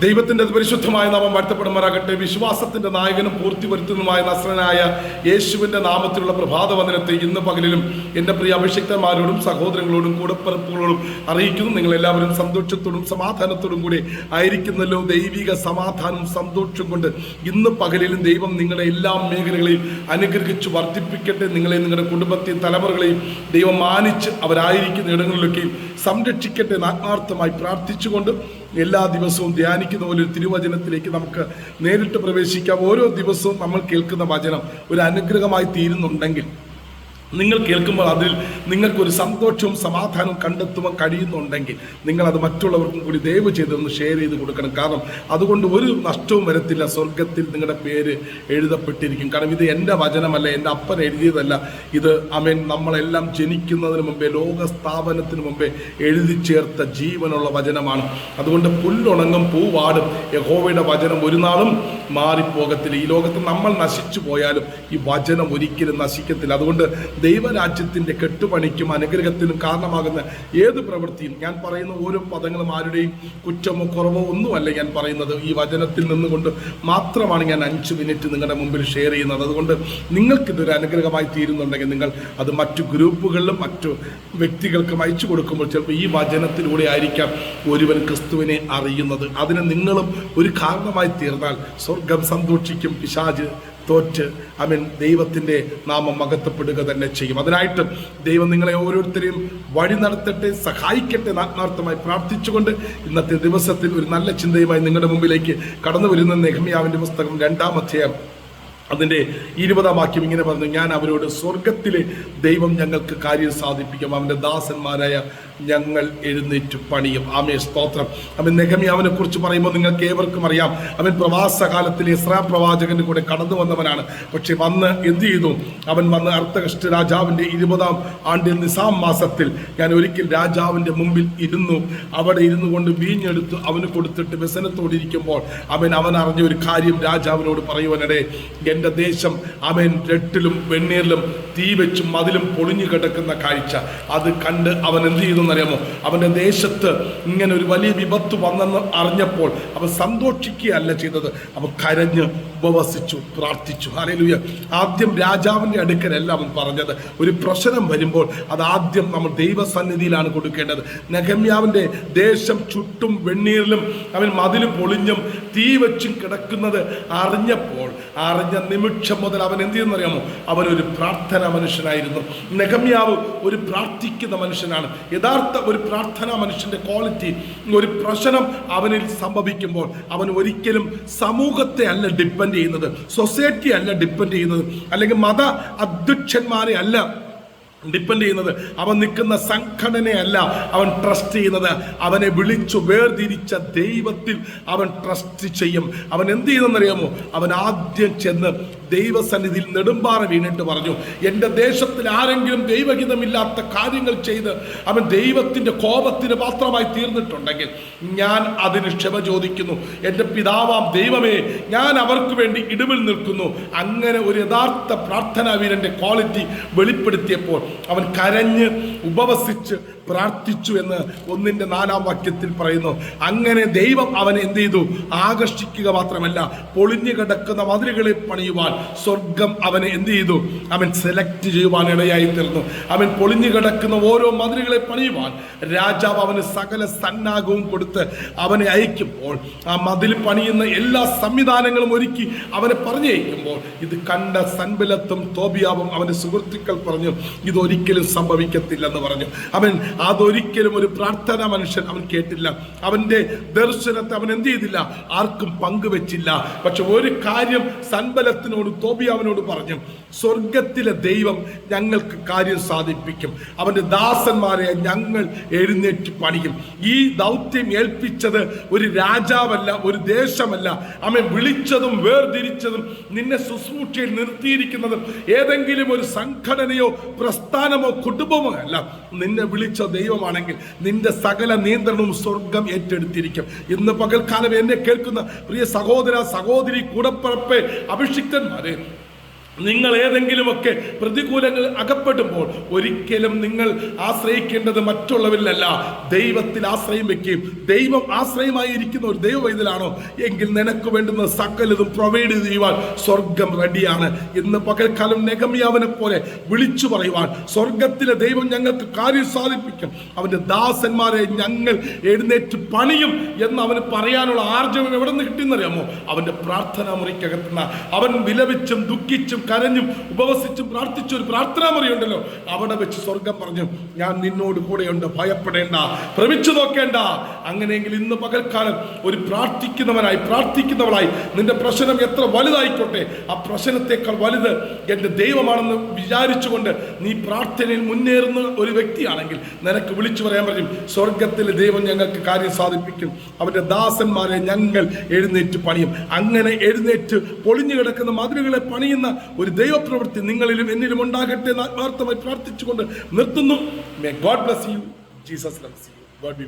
ദൈവത്തിന്റെ പരിശുദ്ധമായ നാമം വാഴ്ത്തപ്പെടുമാറാകട്ടെ. വിശ്വാസത്തിന്റെ നായകനും പൂർത്തി വരുത്തുന്നതുമായ നസ്രനായ യേശുവിന്റെ നാമത്തിലുള്ള പ്രഭാത വന്ദനത്തെ ഇന്ന് പകലിലും എന്റെ പ്രിയ അഭിഷിക്തന്മാരോടും സഹോദരങ്ങളോടും കൂടപ്പിറപ്പുകളോടും അറിയിക്കുന്നു. നിങ്ങൾ എല്ലാവരും സന്തോഷത്തോടും സമാധാനത്തോടും കൂടി ആയിരിക്കുന്നല്ലോ. ദൈവിക സമാധാനം സന്തോഷം കൊണ്ട് ഇന്ന് പകലിലും ദൈവം നിങ്ങളുടെ എല്ലാ മേഖലകളെയും അനുഗ്രഹിച്ച് വർദ്ധിപ്പിക്കട്ടെ. നിങ്ങളെ നിങ്ങളുടെ കുടുംബത്തെയും തലമുറകളെയും ദൈവം മാനിച്ച് അവരായിരിക്കുന്ന ഇടങ്ങളിലൊക്കെയും സംരക്ഷിക്കട്ടെ എന്ന് ആത്മാർത്ഥമായി പ്രാർത്ഥിച്ചുകൊണ്ട് എല്ലാ ദിവസവും ധ്യാനിക്കുന്ന പോലെ ഒരു തിരുവചനത്തിലേക്ക് നമുക്ക് നേരിട്ട് പ്രവേശിക്കാം. ഓരോ ദിവസവും നമ്മൾ കേൾക്കുന്ന വചനം ഒരു അനുഗ്രഹമായി തീരുന്നുണ്ടെങ്കിൽ നിങ്ങൾ കേൾക്കുമ്പോൾ അതിൽ നിങ്ങൾക്കൊരു സന്തോഷവും സമാധാനവും കണ്ടെത്തുവാൻ കഴിയുന്നുണ്ടെങ്കിൽ നിങ്ങളത് മറ്റുള്ളവർക്കും കൂടി ദയവ് ചെയ്തൊന്ന് ഷെയർ ചെയ്ത് കൊടുക്കണം. കാരണം അതുകൊണ്ട് ഒരു നഷ്ടവും വരത്തില്ല. സ്വർഗത്തിൽ നിങ്ങളുടെ പേര് എഴുതപ്പെട്ടിരിക്കും. കാരണം ഇത് എന്റെ വചനമല്ല എന്റെ അപ്പൻ എഴുതിയതല്ല. ഇത് അമേൻ നമ്മളെല്ലാം ജനിക്കുന്നതിന് മുമ്പേ ലോക സ്ഥാപനത്തിന് മുമ്പേ എഴുതി ചേർത്ത ജീവനുള്ള വചനമാണ്. അതുകൊണ്ട് പുല്ലുണങ്ങും പൂവാടും യഹോവയുടെ വചനം ഒരു നാളും മാറിപ്പോകത്തില്ല. ഈ ലോകത്ത് നമ്മൾ നശിച്ചു പോയാലും ഈ വചനം ഒരിക്കലും നശിക്കത്തില്ല. അതുകൊണ്ട് ദൈവരാജ്യത്തിന്റെ കെട്ടുപണിക്കും അനുഗ്രഹത്തിനും കാരണമാകുന്ന ഏത് പ്രവൃത്തിയും ഞാൻ പറയുന്ന ഓരോ പദങ്ങളും ആരുടെയും കുറ്റമോ കുറവോ ഒന്നുമല്ല ഞാൻ പറയുന്നത്. ഈ വചനത്തിൽ നിന്നുകൊണ്ട് മാത്രമാണ് ഞാൻ അഞ്ച് മിനിറ്റ് നിങ്ങളുടെ മുമ്പിൽ ഷെയർ ചെയ്യുന്നത്. അതുകൊണ്ട് നിങ്ങൾക്കിതൊരു അനുഗ്രഹമായി തീരുന്നുണ്ടെങ്കിൽ നിങ്ങൾ അത് മറ്റു ഗ്രൂപ്പുകളിലും മറ്റു വ്യക്തികൾക്കും അയച്ചു കൊടുക്കുമ്പോൾ ചിലപ്പോൾ ഈ വചനത്തിലൂടെ ആയിരിക്കാം ഒരുവൻ ക്രിസ്തുവിനെ അറിയുന്നത്. അതിന് നിങ്ങളും ഒരു കാരണമായി തീർന്നാൽ സ്വർഗം സന്തോഷിക്കും. പിശാജ് തോറ്റ് ഐ മീൻ ദൈവത്തിന്റെ നാമം മകത്തപ്പെടുക തന്നെ ചെയ്യും. അതിനായിട്ട് ദൈവം നിങ്ങളെ ഓരോരുത്തരെയും വഴി നടത്തട്ടെ സഹായിക്കട്ടെ ആത്മാർത്ഥമായി പ്രാർത്ഥിച്ചുകൊണ്ട് ഇന്നത്തെ ദിവസത്തിൽ ഒരു നല്ല ചിന്തയുമായി നിങ്ങളുടെ മുമ്പിലേക്ക് കടന്നു വരുന്ന നെഹ്മിയാവിന്റെ പുസ്തകം രണ്ടാം അധ്യായം അതിന്റെ ഇരുപതാം വാക്യം ഇങ്ങനെ പറഞ്ഞു ഞാൻ അവരോട് സ്വർഗത്തിലെ ദൈവം ഞങ്ങൾക്ക് കാര്യം സാധിപ്പിക്കും. അവന്റെ ദാസന്മാരായ ഞങ്ങൾ എഴുന്നേറ്റ് പണിയും. ആമേ സ്തോത്രം. അവൻ നെഹമിയാവിനെ കുറിച്ച് പറയുമ്പോൾ നിങ്ങൾക്ക് ഏവർക്കും അറിയാം. അവൻ പ്രവാസകാലത്തിൽ ഇസ്രാ പ്രവാചകന്റെ കൂടെ കടന്നു വന്നവനാണ്. പക്ഷെ വന്ന് എന്ത് ചെയ്തു? അവൻ വന്ന് അർത്ഥകഷ്ട രാജാവിന്റെ ഇരുപതാം ആണ്ടിൽ നിസാം മാസത്തിൽ ഞാൻ ഒരിക്കൽ രാജാവിന്റെ മുമ്പിൽ ഇരുന്നു. അവിടെ ഇരുന്നു കൊണ്ട് വീഞ്ഞെടുത്ത്. അവന് കൊടുത്തിട്ട് വ്യസനത്തോടിരിക്കുമ്പോൾ അവൻ അവൻ അറിഞ്ഞ ഒരു കാര്യം രാജാവിനോട് പറയുവാനിടെ എന്റെ ദേശം അവൻ രട്ടിലും വെണ്ണീരിലും തീ വെച്ചും മതിലും പൊളിഞ്ഞു കിടക്കുന്ന കാഴ്ച. അത് കണ്ട് അവൻ എന്ത് ചെയ്തു? എന്നറിയാമോ അവന്റെ ദേശത്ത് ഇങ്ങനെ ഒരു വലിയ വിപത്ത് വന്നെന്ന് അറിഞ്ഞപ്പോൾ അവൻ സന്തോഷിക്കുകയല്ല ചെയ്തത്. അവൻ കരഞ്ഞ് ഉപവസിച്ചു പ്രാർത്ഥിച്ചു. അലലുയ ആദ്യം രാജാവിന്റെ അടുക്കലല്ല അവൻ പറഞ്ഞത്. ഒരു പ്രശ്നം വരുമ്പോൾ അത് ആദ്യം നമ്മൾ ദൈവസന്നിധിയിലാണ് കൊടുക്കേണ്ടത്. നഗമ്യാവിന്റെ ദേശം ചുട്ടും വെണ്ണീരിലും അവൻ മതിൽ പൊളിഞ്ഞും തീ വെച്ചും കിടക്കുന്നത് അറിഞ്ഞപ്പോൾ അറിഞ്ഞ നിമിഷം മുതൽ അവൻ എന്ത് ചെയ്യുന്നറിയാമോ? അവനൊരു പ്രാർത്ഥന മനുഷ്യനായിരുന്നു. നഗമ്യാവ് ഒരു പ്രാർത്ഥിക്കുന്ന മനുഷ്യനാണ്. യഥാർത്ഥ ഒരു പ്രാർത്ഥന മനുഷ്യന്റെ ക്വാളിറ്റി ഒരു പ്രശ്നം അവനിൽ സംഭവിക്കുമ്പോൾ അവൻ ഒരിക്കലും സമൂഹത്തെ അല്ല ഡിപ്പെൻഡ് ചെയ്യുന്നത് സൊസൈറ്റി അല്ല ഡിപ്പെൻഡ് ചെയ്യുന്നത് അല്ലെങ്കിൽ മത അധ്യക്ഷന്മാരെ അല്ല ഡിപ്പെൻഡ് ചെയ്യുന്നത്. അവൻ നിൽക്കുന്ന സംഘടനയല്ല അവൻ ട്രസ്റ്റ് ചെയ്യുന്നത്. അവനെ വിളിച്ചു വേർതിരിച്ച ദൈവത്തിൽ അവൻ ട്രസ്റ്റ് ചെയ്യും. അവൻ എന്ത് ചെയ്യുന്നറിയാമോ അവൻ ആദ്യം ചെന്ന് ദൈവസന്നിധിയിൽ നെടുമ്പാറ വീണിട്ട് പറഞ്ഞു എന്റെ ദേശത്തിൽ ആരെങ്കിലും ദൈവഹിതമില്ലാത്ത കാര്യങ്ങൾ ചെയ്ത് അവൻ ദൈവത്തിന്റെ കോപത്തിന് പാത്രമായി തീർന്നിട്ടുണ്ടെങ്കിൽ ഞാൻ അതിന് ക്ഷമ ചോദിക്കുന്നു. എന്റെ പിതാവാം ദൈവമേ ഞാൻ അവർക്ക് വേണ്ടി ഇടിവിൽ നിൽക്കുന്നു. അങ്ങനെ ഒരു യഥാർത്ഥ പ്രാർത്ഥനാ വീരന്റെ ക്വാളിറ്റി വെളിപ്പെടുത്തിയപ്പോൾ അവൻ കരഞ്ഞ് ഉപവസിച്ച് പ്രാർത്ഥിച്ചു എന്ന് ഒന്നിന്റെ നാലാം വാക്യത്തിൽ പറയുന്നു. അങ്ങനെ ദൈവം അവനെ എന്ത് ചെയ്തു? ആകർഷിക്കുക മാത്രമല്ല പൊളിഞ്ഞു കിടക്കുന്ന മതിലുകളെ പണിയുവാൻ സ്വർഗം അവനെ എന്ത് ചെയ്തു? അവൻ സെലക്ട് ചെയ്യുവാൻ ഇടയായി തീർന്നു. അവൻ പൊളിഞ്ഞു കിടക്കുന്ന ഓരോ മതിലുകളെ പണിയുവാൻ രാജാവ് അവന് സകല സന്നാഗവും കൊടുത്ത് അവനെ അയക്കുമ്പോൾ ആ മതിൽ പണിയുന്ന എല്ലാ സംവിധാനങ്ങളും ഒരുക്കി അവനെ പറഞ്ഞയക്കുമ്പോൾ ഇത് കണ്ട സൻബലത്തും തോബിയാവും അവന്റെ സുഹൃത്തുക്കൾ പറഞ്ഞു ഇതൊരിക്കലും സംഭവിക്കത്തില്ലെന്ന് പറഞ്ഞു. അവൻ അതൊരിക്കലും ഒരു പ്രാർത്ഥന മനുഷ്യൻ അവൻ കേട്ടില്ല. അവന്റെ ദർശനത്തെ അവൻ എന്ത് ചെയ്തില്ല? ആർക്കും പങ്കുവെച്ചില്ല. പക്ഷെ ഒരു കാര്യം സൻബലത്തിനോട് അവനോട് പറഞ്ഞു. സ്വർഗത്തിലെ ദൈവം ഞങ്ങൾക്ക് കാര്യം സാധിപ്പിക്കും. അവന്റെ ദാസന്മാരെ ഞങ്ങൾ എഴുന്നേറ്റ് പണിയും. ഈ ദൗത്യം ഏൽപ്പിച്ചത് ഒരു രാജാവല്ല ഒരു ദേശമല്ല. അവൻ വിളിച്ചതും വേർതിരിച്ചതും നിന്നെ ശുശ്രൂഷയിൽ നിർത്തിയിരിക്കുന്നതും ഏതെങ്കിലും ഒരു സംഘടനയോ പ്രസ്ഥാനമോ കുടുംബമോ അല്ല. നിന്നെ വിളിച്ച ദൈവമാണെങ്കിൽ നിന്റെ സകല നിയന്ത്രണവും സ്വർഗം ഏറ്റെടുത്തിരിക്കും. ഇന്ന് പകൽക്കാലം എന്നെ കേൾക്കുന്ന പ്രിയ സഹോദര സഹോദരി കൂടപ്പറപ്പ് അഭിഷിക്തന്മാരെ നിങ്ങൾ ഏതെങ്കിലുമൊക്കെ പ്രതികൂലങ്ങൾ അകപ്പെടുമ്പോൾ ഒരിക്കലും നിങ്ങൾ ആശ്രയിക്കേണ്ടത് മറ്റുള്ളവരിലല്ല. ദൈവത്തിൽ ആശ്രയം വെക്കുകയും ദൈവം ആശ്രയമായിരിക്കുന്ന ഒരു ദൈവവൈതലാണോ എങ്കിൽ നിനക്ക് വേണ്ടുന്ന സകലതും പ്രൊവൈഡ് ചെയ്യുവാൻ സ്വർഗം റെഡിയാണ്. ഇന്ന് പകൽക്കാലം നെഗമിയാവിനെ പോലെ വിളിച്ചു പറയുവാൻ സ്വർഗത്തിലെ ദൈവം ഞങ്ങൾക്ക് കാര്യം സാധിപ്പിക്കും. അവന്റെ ദാസന്മാരെ ഞങ്ങൾ എഴുന്നേറ്റ് പണിയും എന്ന് അവന് പറയാനുള്ള ആർജവം എവിടെ നിന്ന് കിട്ടിയെന്നറിയാമോ? അവന്റെ പ്രാർത്ഥന മുറിക്കകത്തുന്ന അവൻ വിലപിച്ചും ദുഃഖിച്ചും കരഞ്ഞും ഉപവസിച്ചും പ്രാർത്ഥിച്ച ഒരു പ്രാർത്ഥനാ മുറിയുണ്ടല്ലോ അവിടെ വെച്ച് സ്വർഗം പറഞ്ഞു ഞാൻ നിന്നോട് കൂടെയുണ്ട് ഭയപ്പെടേണ്ട ഭ്രമിച്ചു നോക്കേണ്ട. അങ്ങനെയെങ്കിൽ ഇന്ന് പകൽക്കാലം ഒരു പ്രാർത്ഥിക്കുന്നവനായി പ്രാർത്ഥിക്കുന്നവളായി നിന്റെ പ്രശ്നം എത്ര വലുതായിക്കോട്ടെ ആ പ്രശ്നത്തെക്കാൾ വലുത് എന്റെ ദൈവമാണെന്ന് വിചാരിച്ചുകൊണ്ട് നീ പ്രാർത്ഥനയിൽ മുന്നേറുന്ന ഒരു വ്യക്തിയാണെങ്കിൽ നിനക്ക് വിളിച്ചു പറയാൻ പറ്റും സ്വർഗത്തിലെ ദൈവം ഞങ്ങൾക്ക് കാര്യം സാധിപ്പിക്കും. അവന്റെ ദാസന്മാരെ ഞങ്ങൾ എഴുന്നേറ്റ് പണിയും. അങ്ങനെ എഴുന്നേറ്റ് പൊളിഞ്ഞു കിടക്കുന്ന മതിലുകളെ പണിയുന്ന ഒരു ദൈവപ്രവൃത്തി നിങ്ങളിലും എന്നിലും ഉണ്ടാകട്ടെ എന്ന് ആത്മാർത്ഥമായി പ്രാർത്ഥിച്ചുകൊണ്ട് നിർത്തുന്നു. May God bless you Jesus loves you God be